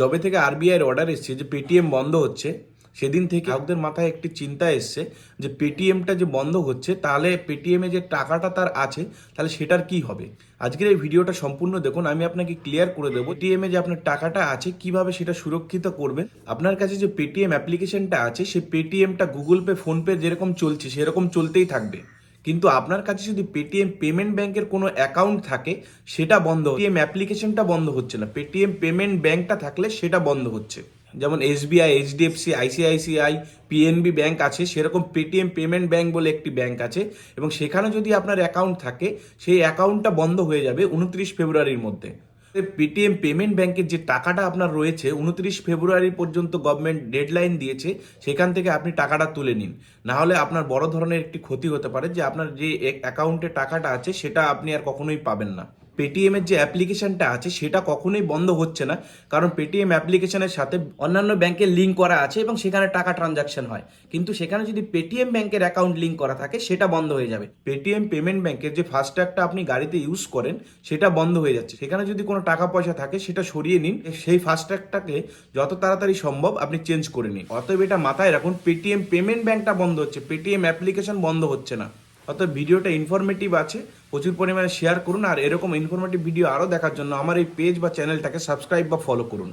যবে থেকে আরবিআইয়ের অর্ডার এসছে যে পেটিএম বন্ধ হচ্ছে, সেদিন থেকে গ্রাহকদের মাথায় একটি চিন্তা এসছে যে পেটিএমটা যে বন্ধ হচ্ছে, তাহলে পেটিএমে যে টাকাটা তার আছে, তাহলে সেটার কি হবে? আজকের এই ভিডিওটা সম্পূর্ণ দেখুন, আমি আপনাকে ক্লিয়ার করে দেবো পেটিএমে যে আপনার টাকাটা আছে, কীভাবে সেটা সুরক্ষিত করবেন। আপনার কাছে যে পেটিএম অ্যাপ্লিকেশনটা আছে, সেই পেটিএমটা গুগল পে, ফোনপে যেরকম চলছে, সেরকম চলতেই থাকবে। কিন্তু আপনার কাছে যদি পেটিএম পেমেন্ট ব্যাংকের কোনো অ্যাকাউন্ট থাকে, সেটা বন্ধ পেটিএম অ্যাপ্লিকেশনটা বন্ধ হচ্ছে না। পেটিএম পেমেন্ট ব্যাংকটা থাকলে সেটা বন্ধ হচ্ছে। যেমন SBI HDFC ICICI PNB bank আছে, সেরকম পেটিএম পেমেন্ট ব্যাংক বলে একটি ব্যাংক আছে। এবং সেখানে যদি আপনার অ্যাকাউন্ট থাকে, সেই অ্যাকাউন্টটা বন্ধ হয়ে যাবে উনত্রিশ ফেব্রুয়ারির মধ্যে। পেটিএম পেমেন্ট ব্যাংকের যে টাকাটা আপনার রয়েছে, উনত্রিশ ফেব্রুয়ারি পর্যন্ত গভর্নমেন্ট ডেডলাইন দিয়েছে, সেখান থেকে আপনি টাকাটা তুলে নিন। না হলে আপনার বড় ধরনের একটি ক্ষতি হতে পারে যে আপনার যে অ্যাকাউন্টে টাকাটা আছে, সেটা আপনি আর কখনোই পাবেন না। পেটিএম এর যে অ্যাপ্লিকেশনটা আছে, সেটা কখনোই বন্ধ হচ্ছে না। কারণ পেটিএম অ্যাপ্লিকেশনের সাথে অন্যান্য ব্যাংকের লিঙ্ক করা আছে এবং সেখানে টাকা ট্রানজাকশন হয়। কিন্তু সেখানে যদি পেটিএম ব্যাংকের অ্যাকাউন্ট লিঙ্ক করা থাকে, সেটা বন্ধ হয়ে যাবে। পেটিএম পেমেন্ট ব্যাংকের যে ফাস্ট্যাগটা আপনি গাড়িতে ইউজ করেন, সেটা বন্ধ হয়ে যাচ্ছে। সেখানে যদি কোনো টাকা পয়সা থাকে, সেটা সরিয়ে নিন। সেই ফাস্ট্যাগটাকে যত তাড়াতাড়ি সম্ভব আপনি চেঞ্জ করে নিন। অতএব এটা মাথায় রাখুন পেটিএম পেমেন্ট ব্যাংকটা বন্ধ হচ্ছে। পেটিএম অ্যাপ্লিকেশন বন্ধ হচ্ছে না। অর্থাৎ ভিডিওটা ইনফরমেটিভ আছে, প্রচুর পরিমাণে শেয়ার করুন, আর এরকম ইনফরমেটিভ ভিডিও আরও দেখার জন্য আমার এই পেজ বা চ্যানেলটাকে সাবস্ক্রাইব বা ফলো করুন।